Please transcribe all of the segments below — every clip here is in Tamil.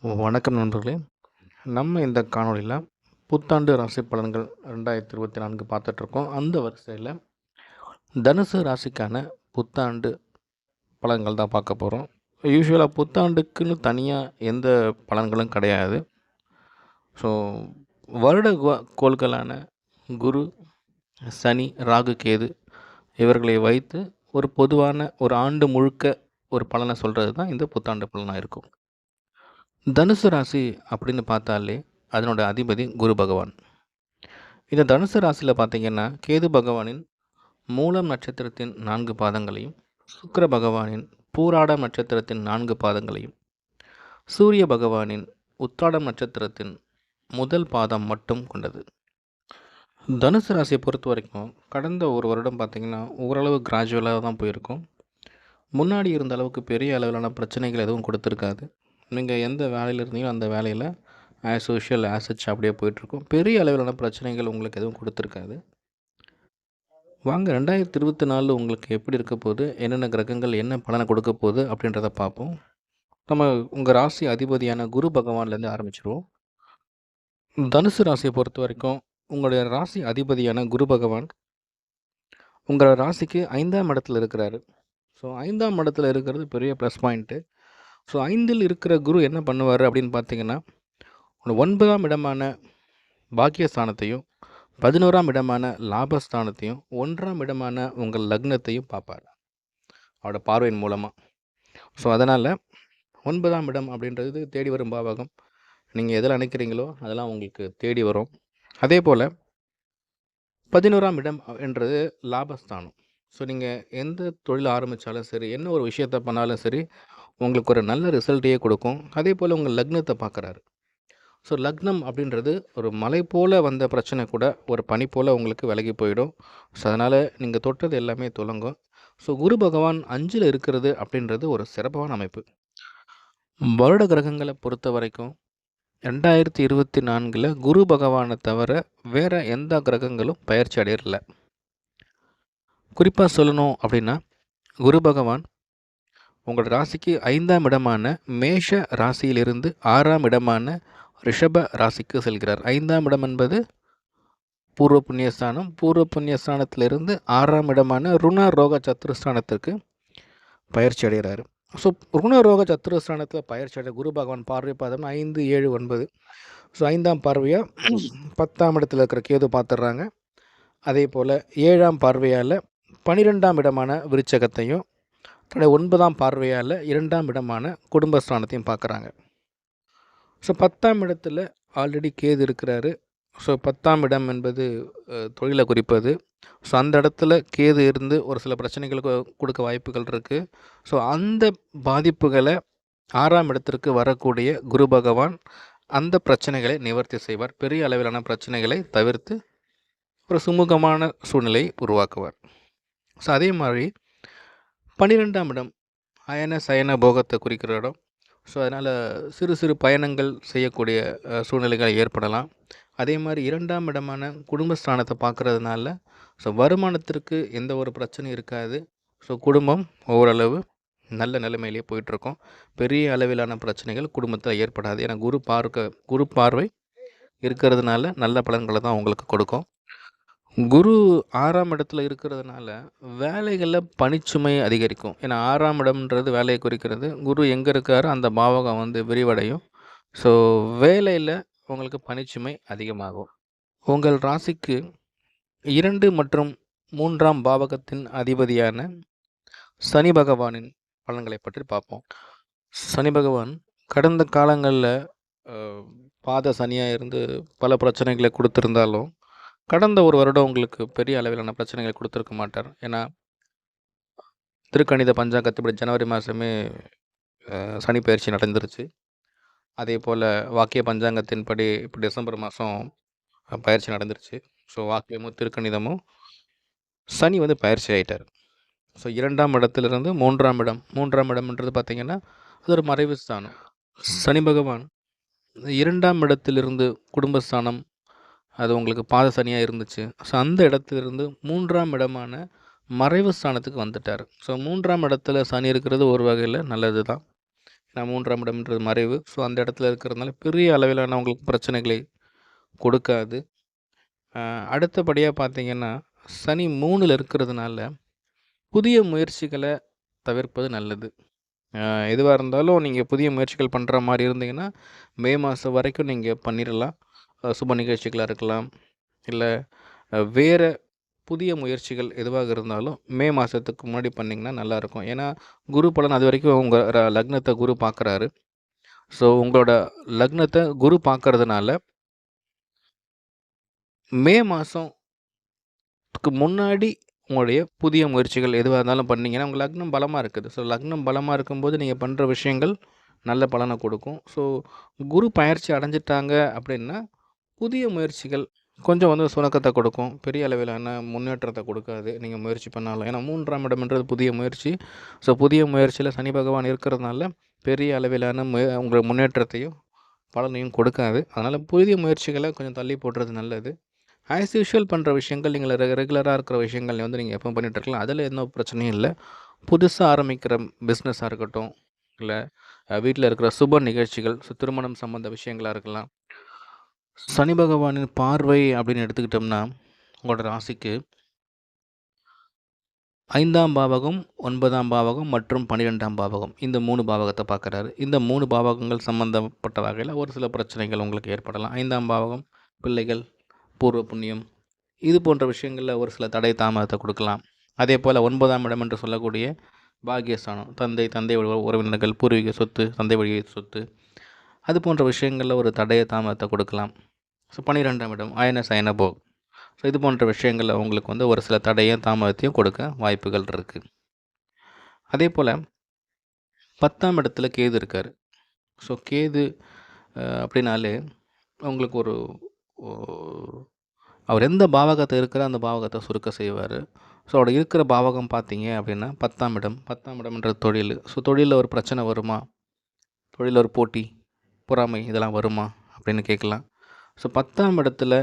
வணக்கம் நண்பர்களே. நம்ம இந்த காணொளியில் புத்தாண்டு ராசி பலன்கள் ரெண்டாயிரத்தி இருபத்தி நான்கு பார்த்துட்ருக்கோம். அந்த வரிசையில் தனுசு ராசிக்கான புத்தாண்டு பலன்கள் தான் பார்க்க போகிறோம் யூஸ்வலாக புத்தாண்டுக்குன்னு தனியாக எந்த பலன்களும் கிடையாது. ஸோ வருட கோ- கோள்களான குரு சனி ராகு கேது இவர்களை வைத்து ஒரு பொதுவான ஒரு ஆண்டு முழுக்க ஒரு பலனை சொல்கிறது தான் இந்த புத்தாண்டு பலனாக இருக்கும். தனுசு ராசி அப்படின்னு பார்த்தாலே அதனோட அதிபதி குரு பகவான். இந்த தனுசு ராசியில் பார்த்தீங்கன்னா கேது பகவானின் மூலம் நட்சத்திரத்தின் நான்கு பாதங்களையும் சுக்கர பகவானின் பூராடம் நட்சத்திரத்தின் நான்கு பாதங்களையும் சூரிய பகவானின் உத்தாடம் நட்சத்திரத்தின் முதல் பாதம் மட்டும் கொண்டது. தனுசு ராசியை பொறுத்த வரைக்கும் கடந்த ஒரு வருடம் பார்த்திங்கன்னா ஓரளவு கிராஜுவலாக தான் போயிருக்கும். முன்னாடி இருந்த அளவுக்கு பெரிய அளவிலான பிரச்சனைகள் எதுவும் கொடுத்துருக்காது. நீங்கள் எந்த வேலையில் இருந்தீங்களோ அந்த வேலையில் ஆஸ் யூஷுவல் ஆசட்ஸ் அப்படியே போயிட்டுருக்கும். பெரிய அளவிலான பிரச்சனைகள் உங்களுக்கு எதுவும் கொடுத்துருக்காது. வாங்க ரெண்டாயிரத்தி இருபத்தி நாலு உங்களுக்கு எப்படி இருக்க போகுது? என்னென்ன கிரகங்கள் என்ன பலனை கொடுக்க போகுது? அப்படின்றத பார்ப்போம். நம்ம உங்கள் ராசி அதிபதியான குரு பகவான்லேருந்து ஆரம்பிச்சிருவோம். தனுசு ராசியை பொறுத்த வரைக்கும் உங்களுடைய ராசி அதிபதியான குரு பகவான் உங்கள் ராசிக்கு ஐந்தாம் இடத்துல இருக்கிறாரு. ஸோ ஐந்தாம் இடத்துல இருக்கிறது பெரிய ப்ளஸ் பாயிண்ட்டு ஸோ ஐந்தில் இருக்கிற குரு என்ன பண்ணுவார் அப்படின்னு பார்த்தீங்கன்னா ஒன்பதாம் இடமான பாக்கியஸ்தானத்தையும் பதினோராம் இடமான லாபஸ்தானத்தையும் ஒன்றாம் இடமான உங்கள் லக்னத்தையும் பார்ப்பார். அவரோட பார்வையின் மூலமாக ஸோ அதனால் ஒன்பதாம் இடம் அப்படின்றது தேடி வரும் பாவகம். நீங்கள் எதில் நினைக்கிறீங்களோ அதெல்லாம் உங்களுக்கு தேடி வரும். அதே போல் பதினோராம் இடம் என்றது லாபஸ்தானம். ஸோ நீங்கள் எந்த தொழில் ஆரம்பித்தாலும் சரி என்ன ஒரு விஷயத்தை பண்ணாலும் சரி உங்களுக்கு ஒரு நல்ல ரிசல்ட்டையே கொடுக்கும். அதே போல் உங்கள் லக்னத்தை பார்க்குறாரு ஸோ லக்னம் அப்படின்றது ஒரு மலை போல் வந்த பிரச்சனை கூட ஒரு பனி போல் உங்களுக்கு விலகி போயிடும். ஸோ அதனால் நீங்கள் தொட்டது எல்லாமே துலங்கும். ஸோ குரு பகவான் அஞ்சில் இருக்கிறது அப்படின்றது ஒரு சிறப்பான அமைப்பு. வருட கிரகங்களை பொறுத்த வரைக்கும் ரெண்டாயிரத்தி இருபத்தி நான்கில் குரு பகவானை தவிர வேறு எந்த கிரகங்களும் பயிற்சி அடையிறல குறிப்பாக சொல்லணும் அப்படின்னா குரு பகவான் உங்கள் ராசிக்கு ஐந்தாம் இடமான மேஷ ராசியிலிருந்து ஆறாம் இடமான ரிஷப ராசிக்கு செல்கிறார். ஐந்தாம் இடம் என்பது பூர்வ புண்ணியஸ்தானம். பூர்வ புண்ணியஸ்தானத்திலிருந்து ஆறாம் இடமான ருண ரோக சத்துருஸ்தானத்திற்கு பயிற்சி அடைகிறார். ஸோ ருண ரோக சத்துருஸ்தானத்தில் பயிற்சி அடைய குரு பகவான் பார்வை பாதம் ஐந்து ஏழு ஒன்பது. ஸோ ஐந்தாம் பார்வையாக பத்தாம் இடத்தில் இருக்கிற கேது பார்த்துடுறாங்க. அதே போல் ஏழாம் பார்வையால் பனிரெண்டாம் இடமான விருச்சகத்தையும் தன்னுடைய ஒன்பதாம் பார்வையால் இரண்டாம் இடமான குடும்பஸ்தானத்தையும் பார்க்குறாங்க. ஸோ பத்தாம் இடத்துல ஆல்ரெடி கேது இருக்கிறாரு. ஸோ பத்தாம் இடம் என்பது தொழிலை குறிப்பது. ஸோ அந்த இடத்துல கேது இருந்து ஒரு சில பிரச்சனைகளுக்கு கொடுக்க வாய்ப்புகள் இருக்குது ஸோ அந்த பாதிப்புகளை ஆறாம் இடத்திற்கு வரக்கூடிய குரு பகவான் அந்த பிரச்சனைகளை நிவர்த்தி செய்வார். பெரிய அளவிலான பிரச்சனைகளை தவிர்த்து ஒரு சுமூகமான சூழ்நிலையை உருவாக்குவார். ஸோ அதே மாதிரி பன்னிரெண்டாம் இடம். அயன சயன போகத்தை குறிக்கிற இடம். ஸோ அதனால் சிறு சிறு பயணங்கள் செய்யக்கூடிய சூழ்நிலைகள் ஏற்படலாம். அதே மாதிரி இரண்டாம் இடமான குடும்பஸ்தானத்தை பார்க்குறதுனால ஸோ வருமானத்திற்கு எந்த ஒரு பிரச்சனையும் இருக்காது. ஸோ குடும்பம் ஓரளவு நல்ல நிலைமையிலேயே போயிட்டுருக்கோம். பெரிய அளவிலான பிரச்சனைகள் குடும்பத்தில் ஏற்படாது. ஏன்னா குரு பார்க்க குரு பார்வை இருக்கிறதுனால நல்ல பலன்களை தான் உங்களுக்கு கொடுக்கும். குரு ஆறாம் இடத்துல இருக்கிறதுனால வேலைகளில் பணிச்சுமை அதிகரிக்கும். ஏன்னா ஆறாம் இடம்ன்றது வேலையை குறிக்கிறது. குரு எங்கே இருக்காரோ அந்த பாவகம் வந்து விரிவடையும். ஸோ வேலையில் உங்களுக்கு பணிச்சுமை அதிகமாகும். உங்கள் ராசிக்கு இரண்டு மற்றும் மூன்றாம் பாவகத்தின் அதிபதியான சனி பகவானின் பலன்களை பற்றி பார்ப்போம். சனி பகவான் கடந்த காலங்களில் பாத சனியாக இருந்து பல பிரச்சனைகளை கொடுத்துருந்தாலும் கடந்த ஒரு வருடம் உங்களுக்கு பெரிய அளவிலான பிரச்சனைகளை கொடுத்துருக்க மாட்டார். ஏன்னா திருக்கணித பஞ்சாங்கத்துப்படி ஜனவரி மாதமே சனி பயிற்சி நடந்துருச்சு. அதே போல் வாக்கிய பஞ்சாங்கத்தின்படி இப்போ டிசம்பர் மாதம் பயிற்சி நடந்துருச்சு. ஸோ வாக்கியமும் திருக்கணிதமும் சனி வந்து பயிற்சி ஆயிட்டார். ஸோ இரண்டாம் இடத்திலிருந்து மூன்றாம் இடம். மூன்றாம் இடம்ன்றது பார்த்திங்கன்னா அது ஒரு மறைவு ஸ்தானம். சனி பகவான் இரண்டாம் இடத்திலிருந்து குடும்பஸ்தானம் அது உங்களுக்கு பாத சனியாக இருந்துச்சு. ஸோ அந்த இடத்துலேருந்து மூன்றாம் இடமான மறைவு ஸ்தானத்துக்கு வந்துட்டார். ஸோ மூன்றாம் இடத்துல சனி இருக்கிறது ஒரு வகையில் நல்லது தான் ஏன்னா மூன்றாம் இடம்ன்றது மறைவு. ஸோ அந்த இடத்துல இருக்கிறதுனால பெரிய அளவிலான உங்களுக்கு பிரச்சனைகளை கொடுக்காது. அடுத்தபடியாக பார்த்தீங்கன்னா சனி மூணில் இருக்கிறதுனால புதிய முயற்சிகளை தவிர்ப்பது நல்லது. எதுவாக இருந்தாலும் நீங்கள் புதிய முயற்சிகள் பண்ணுற மாதிரி இருந்தீங்கன்னா மே மாதம் வரைக்கும் நீங்கள் பண்ணிடலாம் சுப நிகழ்ச்சிகளாக இருக்கலாம் இல்லை வேறு புதிய முயற்சிகள் எதுவாக இருந்தாலும் மே மாதத்துக்கு முன்னாடி பண்ணிங்கன்னா நல்லாயிருக்கும். ஏன்னா குரு பலன் அது வரைக்கும் உங்கள் லக்னத்தை குரு பார்க்குறாரு ஸோ உங்களோட லக்னத்தை குரு பார்க்கறதுனால மே மாதத்துக்கு முன்னாடி உங்களுடைய புதிய முயற்சிகள் எதுவாக இருந்தாலும் பண்ணிங்கன்னா உங்கள் லக்னம் பலமாக இருக்குது. ஸோ லக்னம் பலமாக இருக்கும்போது நீங்கள் பண்ணுற விஷயங்கள் நல்ல பலனை கொடுக்கும். ஸோ குரு பயிற்சி அடைஞ்சிட்டாங்க அப்படின்னா புதிய முயற்சிகள் கொஞ்சம் வந்து சுணக்கத்தை கொடுக்கும். பெரிய அளவிலான முன்னேற்றத்தை கொடுக்காது. நீங்கள் முயற்சி பண்ணாலும். ஏன்னா மூன்றாம் இடம்ன்றது புதிய முயற்சி. ஸோ புதிய முயற்சியில் சனி பகவான் இருக்கிறதுனால பெரிய அளவிலான முய உங்கள் முன்னேற்றத்தையும் பலனையும் கொடுக்காது. அதனால் புதிய முயற்சிகளை கொஞ்சம் தள்ளி போடுறது நல்லது. ஆஸ் யூஷுவல் பண்ணுற விஷயங்கள் நீங்கள் ரெ ரெகுலராக இருக்கிற விஷயங்கள் வந்து நீங்கள் எப்போ பண்ணிகிட்ருக்கலாம் இருக்கலாம். அதில் எந்த பிரச்சனையும் இல்லை. புதுசாக ஆரம்பிக்கிற பிஸ்னஸாக இருக்கட்டும் இல்லை வீட்டில் இருக்கிற சுப நிகழ்ச்சிகள் ஸோ திருமணம் சம்மந்த விஷயங்களாக இருக்கலாம். சனி பகவானின் பார்வை அப்படின்னு எடுத்துக்கிட்டோம்னா உங்களோட ராசிக்கு ஐந்தாம் பாவகம் ஒன்பதாம் பாவகம் மற்றும் பன்னிரெண்டாம் பாவகம். இந்த மூணு பாவகத்தை பார்க்குறாரு. இந்த மூணு பாவகங்கள் சம்மந்தப்பட்ட வகையில் ஒரு சில பிரச்சனைகள் உங்களுக்கு ஏற்படலாம். ஐந்தாம் பாவகம் பிள்ளைகள் பூர்வ புண்ணியம் இது போன்ற விஷயங்களில் ஒரு சில தடை தாமதத்தை கொடுக்கலாம். அதே போல் ஒன்பதாம் இடம் என்று சொல்லக்கூடிய பாகியஸ்தானம் தந்தை தந்தை வழி உறவினர்கள் பூர்வீக சொத்து தந்தை வழி சொத்து அது போன்ற விஷயங்களில் ஒரு தடைய தாமதத்தை கொடுக்கலாம். ஸோ பன்னிரெண்டாம் இடம் அயன சயன ஸோ இது போன்ற விஷயங்களில் உங்களுக்கு வந்து ஒரு சில தடையும் தாமதத்தையும் கொடுக்க வாய்ப்புகள் இருக்குது அதே போல் பத்தாம் இடத்துல கேது இருக்கார். ஸோ கேது அப்படின்னாலே உங்களுக்கு ஒரு அவர் எந்த பாவகத்தை இருக்கிற அந்த பாவகத்தை சுருக்க செய்வார். ஸோ அவர் இருக்கிற பாவகம் பார்த்தீங்க அப்படின்னா பத்தாம் இடம். பத்தாம் இடம்ன்ற தொழில் ஸோ தொழிலில் ஒரு பிரச்சனை வருமா? தொழிலில் ஒரு போட்டி பொறாமை இதெல்லாம் வருமா? அப்படின்னு கேட்கலாம் ஸோ பத்தாம் இடத்துல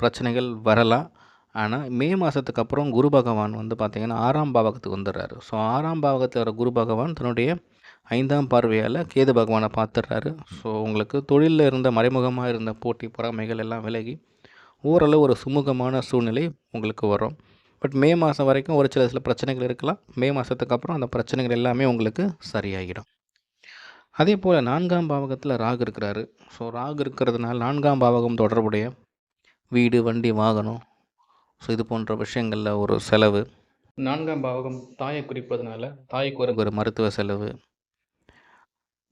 பிரச்சனைகள் வரலாம். ஆனால் மே மாதத்துக்கு அப்புறம் குரு பகவான் வந்து பார்த்திங்கன்னா ஆறாம் பாவகத்துக்கு வந்துடுறாரு. ஸோ ஆறாம் பாவகத்தில் வர குரு பகவான் தன்னுடைய ஐந்தாம் பார்வையால் கேது பகவானை பார்த்துடுறாரு ஸோ உங்களுக்கு தொழிலில் இருந்த மறைமுகமாக இருந்த போட்டி பொறாமைகள் எல்லாம் விலகி ஓரளவு ஒரு சுமூகமான சூழ்நிலை உங்களுக்கு வரும். பட் மே மாதம் வரைக்கும் ஒரு சில சில பிரச்சனைகள் இருக்கலாம். மே மாதத்துக்கு அப்புறம் அந்த பிரச்சனைகள் எல்லாமே உங்களுக்கு சரியாகிடும். அதே போல் நான்காம் பாவகத்தில் ராகு இருக்கிறாரு. ஸோ ராகு இருக்கிறதுனால நான்காம் பாவகம் தொடர்புடைய வீடு வண்டி வாகனம். ஸோ இது போன்ற விஷயங்களில் ஒரு செலவு. நான்காம் பாவகம் தாயை குறிப்பதனால தாய்க்கு ஒரு ஒரு மருத்துவ செலவு.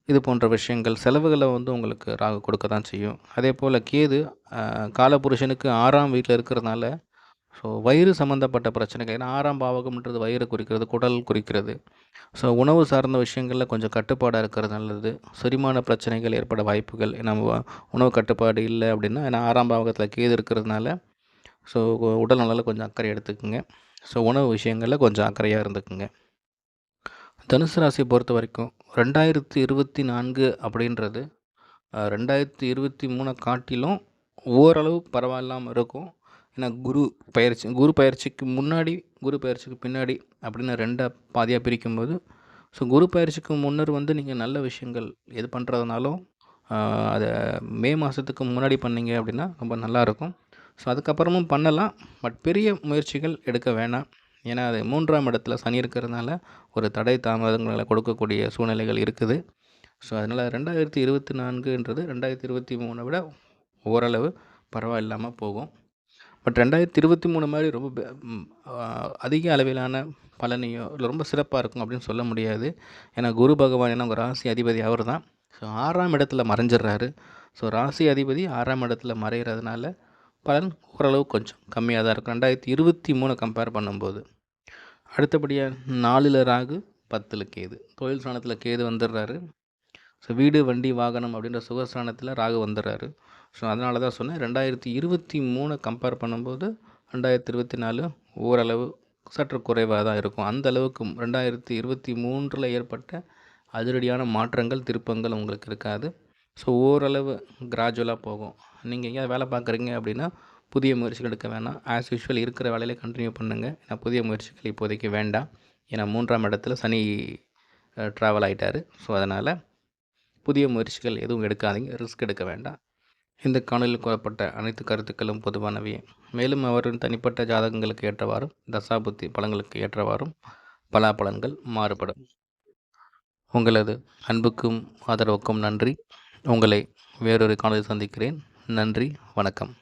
இது போன்ற விஷயங்கள் செலவுகளை வந்து உங்களுக்கு ராகு கொடுக்க தான் செய்யும். அதே போல் கேது காலபுருஷனுக்கு ஆறாம் வீட்டில் இருக்கிறதுனால ஸோ வயிறு சம்மந்தப்பட்ட பிரச்சனைகள் ஏன்னா ஆறாம் பாவகம்ன்றது வயிறு குறிக்கிறது குடல் குறிக்கிறது. ஸோ உணவு சார்ந்த விஷயங்களில் கொஞ்சம் கட்டுப்பாடாக இருக்கிறது நல்லது. செரிமான பிரச்சனைகள் ஏற்பட வாய்ப்புகள் ஏன்னா உணவு கட்டுப்பாடு இல்லை அப்படின்னா ஏன்னா ஆறாம் பாவகத்தில் கேது இருக்கிறதுனால ஸோ உடல் நலில் கொஞ்சம் அக்கறை எடுத்துக்குங்க. ஸோ உணவு விஷயங்களில் கொஞ்சம் அக்கறையாக இருந்துக்குங்க. தனுசு ராசியை பொறுத்த வரைக்கும் ரெண்டாயிரத்தி இருபத்தி நான்கு அப்படின்றது ரெண்டாயிரத்தி இருபத்தி மூணை காட்டிலும் ஓரளவு பரவாயில்லாமல் இருக்கும். ஏன்னா குரு பயிற்சி குரு பயிற்சிக்கு முன்னாடி குரு பயிற்சிக்கு பின்னாடி அப்படின்னு ரெண்டாக பாதியாக பிரிக்கும்போது ஸோ குரு பயிற்சிக்கு முன்னர் வந்து நீங்கள் நல்ல விஷயங்கள் எது பண்ணுறதுனாலும் அதை மே மாதத்துக்கு முன்னாடி பண்ணீங்க அப்படின்னா ரொம்ப நல்லாயிருக்கும் ஸோ அதுக்கப்புறமும் பண்ணலாம் பட் பெரிய முயற்சிகள் எடுக்க வேணாம். ஏன்னா அது மூன்றாம் இடத்துல சனி இருக்கிறதுனால ஒரு தடை தாமதங்களை கொடுக்கக்கூடிய சூழ்நிலைகள் இருக்குது. ஸோ அதனால் ரெண்டாயிரத்தி இருபத்தி நான்குன்றது ரெண்டாயிரத்தி இருபத்தி மூணை விட ஓரளவு பரவாயில்லாமல் போகும். பட் ரெண்டாயிரத்தி இருபத்தி மூணு மாதிரி ரொம்ப அதிக அளவிலான பலனையோ இல்லை ரொம்ப சிறப்பாக இருக்கும் அப்படின்னு சொல்ல முடியாது. ஏன்னா குரு பகவான் என்ன உங்கள் ராசி அதிபதி அவர் தான். ஸோ ஆறாம் இடத்துல மறைஞ்சிடுறாரு. ஸோ ராசி அதிபதி ஆறாம் இடத்துல மறைகிறதுனால பலன் ஓரளவு கொஞ்சம் கம்மியாக தான் இருக்கும். ரெண்டாயிரத்தி இருபத்தி மூணு கம்பேர் பண்ணும்போது. அடுத்தபடியாக நாலில் ராகு பத்தில் கேது. தொழில் ஸ்தானத்தில் கேது வந்துடுறாரு. ஸோ வீடு வண்டி வாகனம் அப்படின்ற சுகஸ்தானத்தில் ராகு வந்துடுறாரு ஸோ அதனால தான் சொன்னேன் ரெண்டாயிரத்தி இருபத்தி மூணு கம்பேர் பண்ணும்போது ரெண்டாயிரத்தி இருபத்தி நாலு ஓரளவு சற்று குறைவாக தான் இருக்கும். அந்த அளவுக்கு ரெண்டாயிரத்தி இருபத்தி மூன்றில் ஏற்பட்ட அதிரடியான மாற்றங்கள் திருப்பங்கள் உங்களுக்கு இருக்காது. ஸோ ஓரளவு கிராஜுவலாக போகும். நீங்கள் எங்கேயாவது வேலை பார்க்குறீங்க அப்படின்னா புதிய முயற்சிகள் எடுக்க வேணாம். ஆஸ் யூஷுவல் இருக்கிற வேலையிலே கண்டினியூ பண்ணுங்கள் ஏன்னா புதிய முயற்சிகள் இப்போதைக்கு வேண்டாம். ஏன்னா மூன்றாம் இடத்துல சனி ட்ராவல் ஆகிட்டார் ஸோ அதனால் புதிய முயற்சிகள் எதுவும் எடுக்காதீங்க ரிஸ்க் எடுக்க வேண்டாம். இந்த காணொலியில் கூறப்பட்ட அனைத்து கருத்துக்களும் பொதுவானவையே மேலும் அவரின் தனிப்பட்ட ஜாதகங்களுக்கு ஏற்றவாறும் தசாபுத்தி பலங்களுக்கு ஏற்றவாறும் பலாபலன்கள் மாறுபடும். உங்களது அன்புக்கும் ஆதரவுக்கும் நன்றி. உங்களை வேறொரு காணொலி சந்திக்கிறேன். நன்றி வணக்கம்.